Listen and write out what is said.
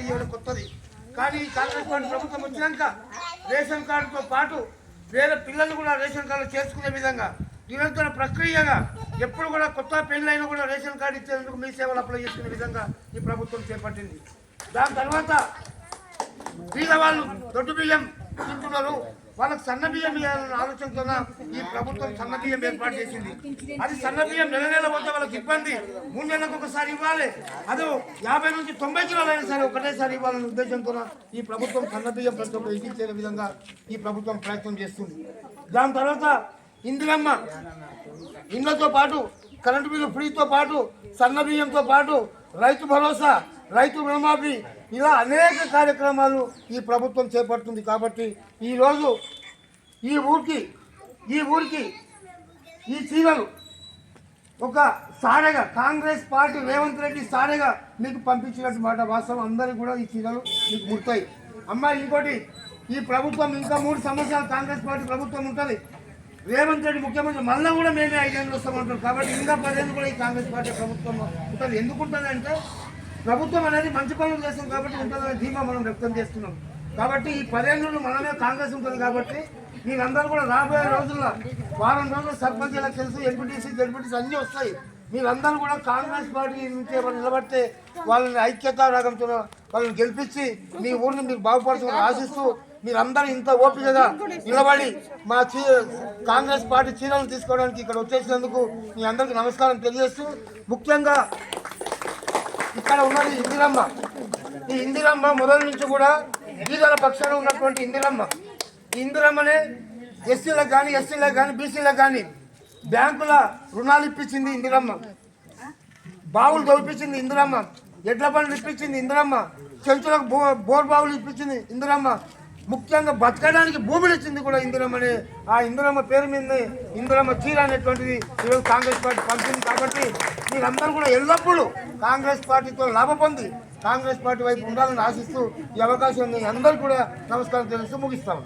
Card ఇవ్వడం కొత్తది. కానీ ఈ కాంగ్రెస్ పార్టీ ప్రభుత్వం వచ్చినాక రేషన్ కార్డుతో పాటు వేరే పిల్లలు కూడా రేషన్ కార్డు చేసుకునే విధంగా నిరంతర ప్రక్రియగా ఎప్పుడు కూడా కొత్త పెళ్ళైనా కూడా రేషన్ కార్డు ఇచ్చేందుకు మీ సేవలు అప్లై చేసుకునే విధంగా ఈ ప్రభుత్వం చేపట్టింది. దాని తర్వాత బీద దొడ్డు బియ్యం తింటున్నారు. వాళ్ళకి సన్న బియ్యం ఇవ్వాలన్న ఆలోచనతో ఈ ప్రభుత్వం సన్న బియ్యం ఏర్పాటు చేసింది? అది సన్న బియ్యం నెల నెల పోతే వాళ్ళకి ఇబ్బంది. మూడు నెలలకు ఒకసారి ఇవ్వాలి. అది యాభై నుంచి తొంభై కిలోలైనా సరే ఒకటేసారి ఇవ్వాలనే ఉద్దేశంతో ఈ ప్రభుత్వం సన్న బియ్యం ప్రతి ఒక్కరు విధంగా ఈ ప్రభుత్వం ప్రయత్నం చేస్తుంది. దాని తర్వాత ఇందిరమ్మ ఇండ్లతో పాటు కరెంటు బిల్లు ఫ్రీతో పాటు సన్న బియ్యంతో పాటు రైతు భరోసా రైతు రుణమాఫీ. ఇలా అనేక కార్యక్రమాలు ఈ ప్రభుత్వం చేపడుతుంది కాబట్టి ఈరోజు ఈ ఊరికి ఈ ఊరికి ఈ చీరలు ఒక సాడగా కాంగ్రెస్ పార్టీ రేవంత్ రెడ్డి సాడగా మీకు పంపించినట్టు మాట వాస్తవం. అందరికీ కూడా ఈ చీరలు మీకు ముడతాయి అమ్మ ఇంకోటి ఈ ప్రభుత్వం ఇంకా మూడు సంవత్సరాలు కాంగ్రెస్ పార్టీ ప్రభుత్వం ఉంటుంది. రేవంత్ రెడ్డి ముఖ్యమంత్రి మళ్ళీ కూడా మేమే ఐదేళ్ళు వస్తామంటారు కాబట్టి ఇంకా పదేళ్ళు కూడా ఈ కాంగ్రెస్ పార్టీ ప్రభుత్వం ఉంటుంది. ఎందుకు ఉంటుంది అంటే ప్రభుత్వం అనేది మంచి పనులు చేస్తుంది కాబట్టి ఉంటుందనే ధీమా మనం వ్యక్తం చేస్తున్నాం. కాబట్టి ఈ పదేళ్ళు మనమే కాంగ్రెస్ ఉంటుంది కాబట్టి మీరందరూ కూడా రాబోయే రోజుల్లో వారం రోజులు సర్పంచ్ ఎలక్షన్స్ ఎంపీటీసీ జడ్పీటీసీ అన్నీ వస్తాయి. మీరందరూ కూడా కాంగ్రెస్ పార్టీ నుంచి నిలబడితే వాళ్ళని ఐక్యతా రాగంతో వాళ్ళని గెలిపించి మీ ఊరిని మీరు బాగుపడుతుందని ఆశిస్తూ మీరందరూ ఇంత ఓపికగా నిలబడి మా చీ కాంగ్రెస్ పార్టీ చీరలు తీసుకోవడానికి ఇక్కడ వచ్చేసినందుకు మీ అందరికీ నమస్కారం తెలియజేస్తూ ముఖ్యంగా ఇక్కడ ఉన్నది ఇందిరమ్మ. ఈ ఇందిరమ్మ మొదటి నుంచి కూడా బీదల పక్షాన ఉన్నటువంటి ఇందిరమ్మ. ఈ ఇందిరమ్మనే ఎస్సీలకు కానీ ఎస్సీలకు కానీ బీసీలకు కానీ బ్యాంకుల రుణాలు ఇప్పించింది ఇందిరమ్మ. బావులు తోల్పించింది ఇందిరమ్మ. ఎడ్ల పనులు ఇప్పించింది ఇందిరమ్మ. చెంచులకు బో బోర్ బావులు ఇప్పించింది ఇందిరమ్మ. ముఖ్యంగా బతకడానికి భూములు ఇచ్చింది కూడా ఇందిరమ్మనే. ఆ ఇందిరమ్మ పేరు మీదనే ఇందిరమ్మ చీర అనేటువంటిది ఈరోజు కాంగ్రెస్ పార్టీ పంపింది కాబట్టి వీళ్ళందరూ కూడా ఎల్లప్పుడూ కాంగ్రెస్ పార్టీతో లాభ పొంది కాంగ్రెస్ పార్టీ వైపు ఉండాలని ఆశిస్తూ ఈ అవకాశం అందరూ కూడా నమస్కారం తెలుస్తూ ముగిస్తాము